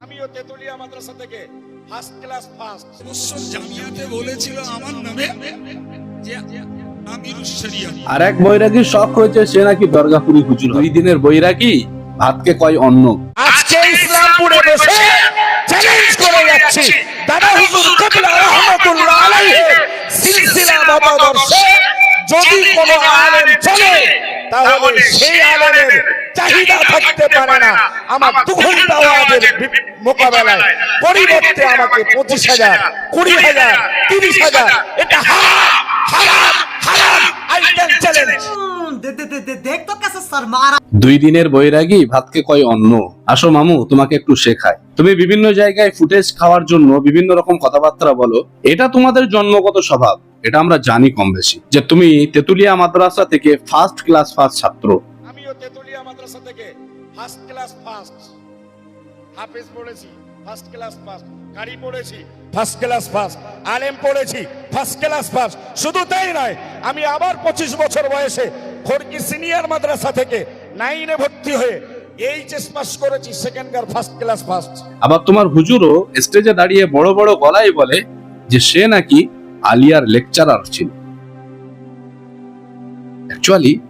আমিও তেতুলিয়া মাদ্রাসা থেকে ফার্স্ট ক্লাস ফার্স্ট অবশ্য জামিয়াতে বলেছিল আমার নামে যে আর এক বৈরাগীর শখ হয়েছে সে নাকি দরগাপুরি হুজুর দুই দিনের বৈরাগী ভাতকে কয় অন্ন। আজকে ইসলামপুরে বসে চ্যালেঞ্জ করে যাচ্ছি। দাদা হুজুর কিবলা রহমাতুল্লাহ আলাইহি সিলসিলা মতাদর্শে যদি কোনো আলেম চলে তাহলে সেই আলেমের চাহিদা থাকতে পারে না। আমার দু ঘণ্টা ওয়াজের মোকাবেলায় পরিবর্তে আমাকে পঁচিশ হাজার কুড়ি হাজার তিরিশ হাজার এটা হারাম হারাম হারাম। I challenge. দুই দিনের বৈরাগী ভাতকে কয় অন্য আসো মামু তোমাকে একটু শেখায় তুমি বিভিন্ন জায়গায় ফুটেজ খাওয়ার জন্য বিভিন্ন রকম কথাবার্তা বলো, এটা তোমাদের জন্মগত স্বভাব। এটা আমরা জানি কম বেশি যে তুমি তেতুলিয়া মাদ্রাসা থেকে ফার্স্ট ক্লাস ফার্স্ট ছাত্র। আমিও তেতুলিয়া মাদ্রাসা থেকে ফার্স্ট ক্লাস ফার্স্ট হাফেজ পড়েছি ফার্স্ট ক্লাস ফার্স্ট গাড়ি পড়েছি ফার্স্ট ক্লাস ফার্স্ট আলেম পড়েছি ফার্স্ট ক্লাস ফার্স্ট শুধু তাই নয়, আমি আবার পঁচিশ বছর বয়সে খড়কি সিনিয়র মাদ্রাসা থেকে নাইনে ভর্তি হয়ে করেছি সেকেন্ডকার ফার্স্ট ক্লাস ফার্স্ট আবার তোমার হুজুরও স্টেজে দাঁড়িয়ে বড় বড় গলায় বলে যে সে নাকি আলিয়ার লেকচারার ছিল। অ্যাকচুয়ালি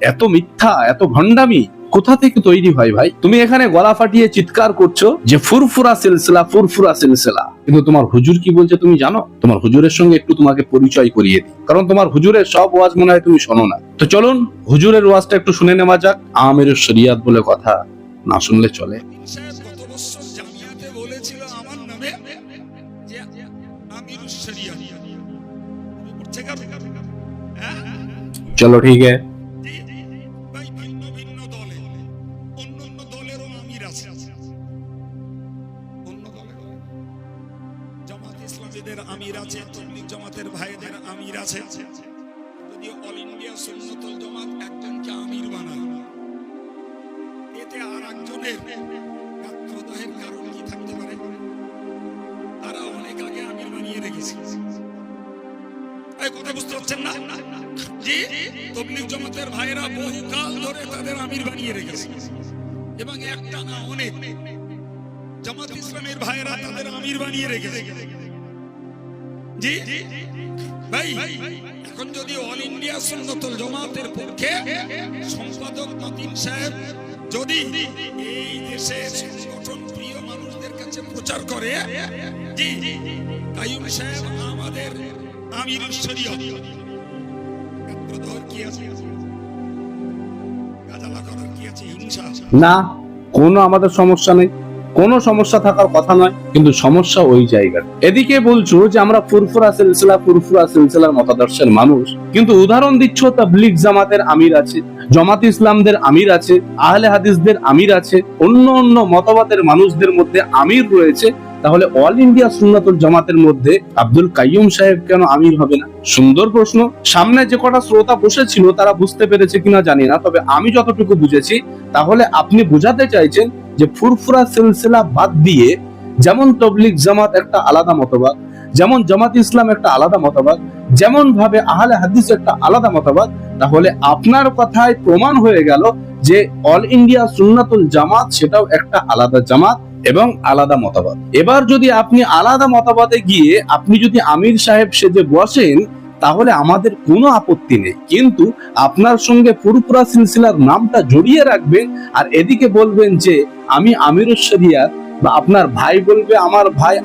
এত মিথ্যা, এত ভণ্ডামি কোথা থেকে তৈরি হয় ভাই? তুমি এখানে গলা ফাটিয়ে চিৎকার করছ যে ফুরফুরা সিলসিলা ফুরফুরা সিলসিলা। কিন্তু তোমার হুজুর কি বলছে তুমি জানো? তোমার হুজুরের সঙ্গে একটু তোমাকে পরিচয় করিয়ে দিই। কারণ তোমার হুজুরের সব ওয়াজ মনে হয় তুমি শোনো না। তো চলুন হুজুরের ওয়াজটা একটু শুনে নেওয়া যাক। আমের শরিয়াত বলে কথা না শুনলে চলে। বলেছিল আমার নামে যে আমিরুস চলো ঠিক আছে। ভাইদের আমির আছে। যদি অল ইন্ডিয়া সুন্নতুল জামাত একজনকে আমির বানায়। এতে আর একজনের গাত্রদাহের কারণ কি থাকতে পারে? তারা অনেক আগে আমির বানিয়ে রেখেছে। কথা বুঝতে পারছেন না? জি, তবলিগ জামাতের ভাইরা বহুকাল ধরে তাদের আমির বানিয়ে রেখেছে। এবং একটা না অনেক জামাত ইসলামের ভাইরা তাদের আমির বানিয়ে রেখেছে। জি ভাই, এখন যদি অল ইন্ডিয়া সুন্নতুল জামাতের পক্ষে সম্পাদক সাহেব যদি এই দেশে সংগঠন প্রিয় মানুষদের কাছে প্রচার করে, জি আমাদের আমির কি আছে? না, কোনো আমাদের সমস্যা নেই। কোনো সমস্যা থাকার কথা নয়, কিন্তু সমস্যা ওই জায়গায় এদিকে বলছো যে আমরা ফুরফুরা সিলসিলা, ফুরফুরা সিলসিলার মতাদর্শের মানুষ, কিন্তু উদাহরণ দিচ্ছ তাবলিগ জামাতের আমির আছে, জামাত ইসলামদের আমির আছে, আহলে হাদিসদের আমির আছে, অন্য অন্য মতবাদের মানুষদের মধ্যে আমির রয়েছে, তাহলে অল ইন্ডিয়া সুন্নাতুল জামাতের মধ্যে আব্দুল কাইয়ুম সাহেব কেন আমির হবে না? সুন্দর প্রশ্ন। সামনে যে কটা শ্রোতা বসেছিল, তারা বুঝতে পেরেছে কিনা জানি না, তবে আমি যতটুকু বুঝেছি, তাহলে আপনি বোঝাতে চাইছেন যে ফুরফুরা সিলসিলা বাদ দিয়ে যেমন তবলিগ জামাত একটা আলাদা মতবাদ, যেমন জামাত ইসলাম একটা আলাদা মতবাদ, যেমন ভাবে আহলে হাদিস একটা আলাদা মতবাদ, তাহলে আপনার কথায় প্রমাণ হয়ে গেল যে অল ইন্ডিয়া সুন্নাতুল জামাত সেটাও একটা আলাদা জামাত এবং আলাদা মতবাদ। এবার যদি আপনি আলাদা মতবাদে গিয়ে আপনি যদি আমির সাহেব সেজে বসেন, তাহলে আমাদের কোনো আপত্তি নেই। কিন্তু আপনার সঙ্গে ফুরফুরা সিলসিলার নামটা জড়িয়ে রাখবেন আর এদিকে বলবেন যে আমি শরিয়াত বা আপনার ভাই বলবে আমার ভাই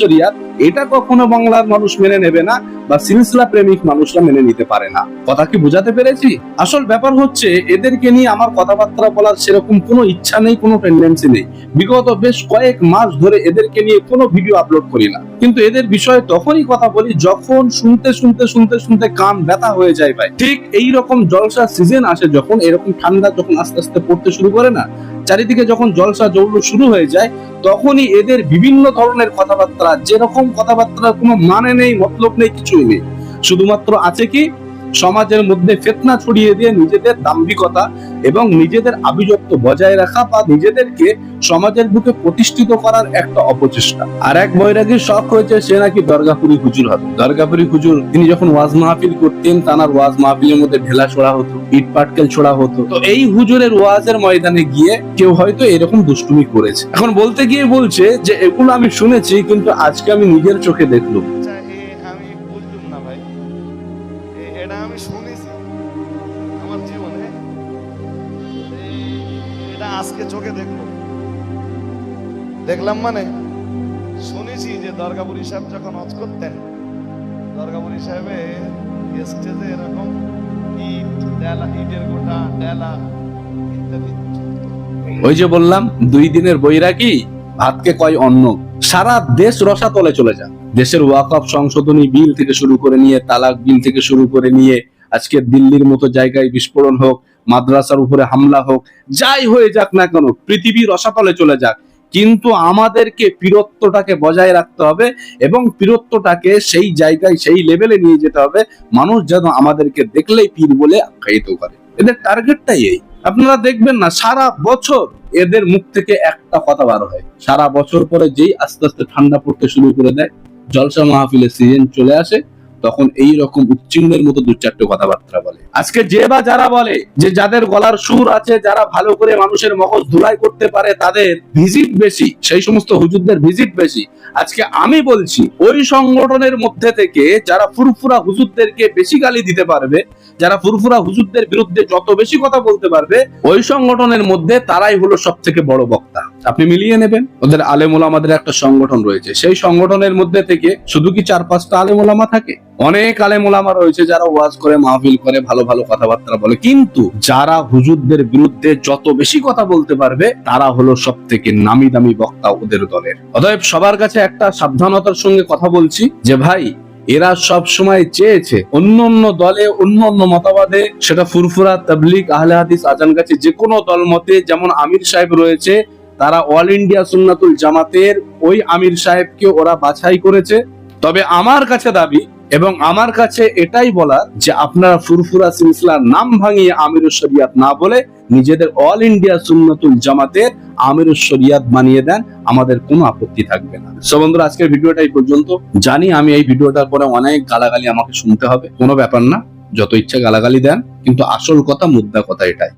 শরিয়াত এটা কখনো বাংলার মানুষ মেনে নেবে না বা সিলসিলা প্রেমিক মানুষরা মেনে নিতে পারে না। কথা কি বোঝাতে পেরেছি? আসল ব্যাপার হচ্ছে, এদেরকে নিয়ে আমার কথাবার্তা বলার সেরকম কোনো ইচ্ছা নেই, কোনো টেন্ডেন্সি নেই। বিগত বেশ কয়েক মাস ধরে এদেরকে নিয়ে কোনো ভিডিও আপলোড করি না। কিন্তু এদের বিষয়ে তখনই কথা বলি যখন শুনতে শুনতে শুনতে শুনতে কান ব্যথা হয়ে যায় ভাই। ঠিক এই রকম জলসা সিজন আসে যখন, এরকম ঠান্ডা যখন আস্তে আস্তে পড়তে শুরু করে না চারিদিকে যখন জলসা জৌল শুরু হয়ে যায়, তখনই এদের বিভিন্ন ধরনের কথাবার্তা, যেরকম কথাবার্তার কোনো মানে নেই, মতলব নেই, কিছুই নেই। শুধুমাত্র আছে কি সমাজের মধ্যে ফেতনা ছড়িয়ে দিয়ে নিজেদের দাম্ভিকতা এবং নিজেদের আভিজাত্য বজায় রাখা বা নিজেদেরকে সমাজের বুকে প্রতিষ্ঠিত করার একটা অপচেষ্টা। আর এক বৈরাগীর শখ হয়েছে, সে নাকি দরগাপুরি হুজুর হবে। দরগাপুরি হুজুর, তিনি যখন ওয়াজ মাহফিল করতেন তানার ওয়াজ মাহফিলের মধ্যে ঢেলা ছোড়া হতো, ইট পাটকেল ছোড়া হতো। তো এই হুজুরের ওয়াজের ময়দানে গিয়ে কেউ হয়তো এরকম দুষ্টুমি করেছে। এখন বলতে গিয়ে বলছে যে, এগুলো আমি শুনেছি, কিন্তু আজকে আমি নিজের চোখে দেখলাম। এটা আমি শুনেছি। আমার জীবনে। এটা আজকে চোখে দেখলাম দেখলাম মানে? শুনেছি যে দরগাপুরি সাহেব যখন হজ করতেন, দরগাপুরি সাহেবে স্টেজে এরকম ইট, ডেলা, ইটের গোটা ডেলা, ইত্যাদি। ওই যে বললাম, দুই দিনের বৈরাগী, ভাতকে কয় অন্ন? সারা দেশ রসাতলে চলে যান দেশের ওয়াকফ সংশোধনী বিল থেকে শুরু করে নিয়ে, তালাক বিল থেকে শুরু করে নিয়ে, আজকে দিল্লির মতো জায়গায় বিস্ফোরণ হোক, মাদ্রাসার উপরে হামলা হোক, যাই হয়ে যাক না কেন পৃথিবী রসাতলে চলে যাক। কিন্তু আমাদেরকে বীরত্বটাকে বজায় রাখতে হবে এবং বীরত্বটাকে সেই জায়গায়, সেই লেভেলে নিয়ে যেতে হবে। মানুষ যেন আমাদেরকে দেখলেই পীর বলে আখ্যায়িত করে। এদের টার্গেটটাই এই। আপনারা দেখবেন না, সারা বছর এদের মুখ থেকে একটা কথা বার হয়। সারা বছর পরে যেই আস্তে আস্তে ঠান্ডা পড়তে শুরু করে দেয় জলসা মাহফিলের সিজন চলে আসে, তখন এই রকম উচ্চিন্নের মতো দু চারটে কথাবার্তা বলে। আজকে যে বা যারা বলে যে যাদের গলার সুর আছে, যারা ভালো করে মানুষের মগজ ধুলাই করতে পারে, তাদের ভিজিট বেশি, সেই সমস্ত হুজুরদের ভিজিট বেশি। আজকে আমি বলছি, ওই সংগঠনের মধ্যে থেকে যারা ফুরফুরা হুজুরদেরকে বেশি গালি দিতে পারবে, যারা ফুরফুরা হুজুরদের বিরুদ্ধে যত বেশি কথা বলতে পারবে, ওই সংগঠনের মধ্যে তারাই হলো সব থেকে বড় বক্তা। আপনি মিলিয়ে নেবেন। ওদের আলেমুলামাদের একটা সংগঠন রয়েছে। সেই সংগঠনের মধ্যে থেকে শুধু কি চার পাঁচটা আলেমুলামা থাকে? অনেক আলেমুলামা রয়েছে যারা ওয়াজ করে, মাহফিল করে, ভালো ভালো কথাবার্তা বলে। কিন্তু যারা হুজুরদের বিরুদ্ধে যত বেশি কথা বলতে পারবে, তারা হলো সব থেকে নামি দামি বক্তা ওদের দলের। অতএব সবার কাছে একটা সাবধানতার সঙ্গে কথা বলছি যে, ভাই, এরা সব সময় চেয়েছে অন্য অন্য দলে, অন্য অন্য মতবাদে সেটা ফুরফুরা তাবলিক আহলে হাদিস, আজান গাছে যে কোনো দল মতে যেমন আমির সাহেব রয়েছে তারা অল ইন্ডিয়া সুন্নাতুল জামাতের ওই আমির সাহেবকে ওরা বাছাই করেছে। তবে আমার কাছে দাবি এবং আমার কাছে এটাই বলা যে আপনারা ফুরফুরা সিলসিলার নাম ভাঙিয়ে আমির শরিয়াত না বলে নিজেদের অল ইন্ডিয়া সুন্নাতুল জামাতের আমির শরিয়াত বানিয়ে দেন, আমাদের কোনো আপত্তি থাকবে না। সো বন্ধুরা, আজকের ভিডিওটা এই পর্যন্ত। জানি আমি এই ভিডিওটার পরে অনেক গালাগালি আমাকে শুনতে হবে। কোনো ব্যাপার না, যত ইচ্ছা গালাগালি দেন, কিন্তু আসল কথা, মুদ্রা কথা এটাই।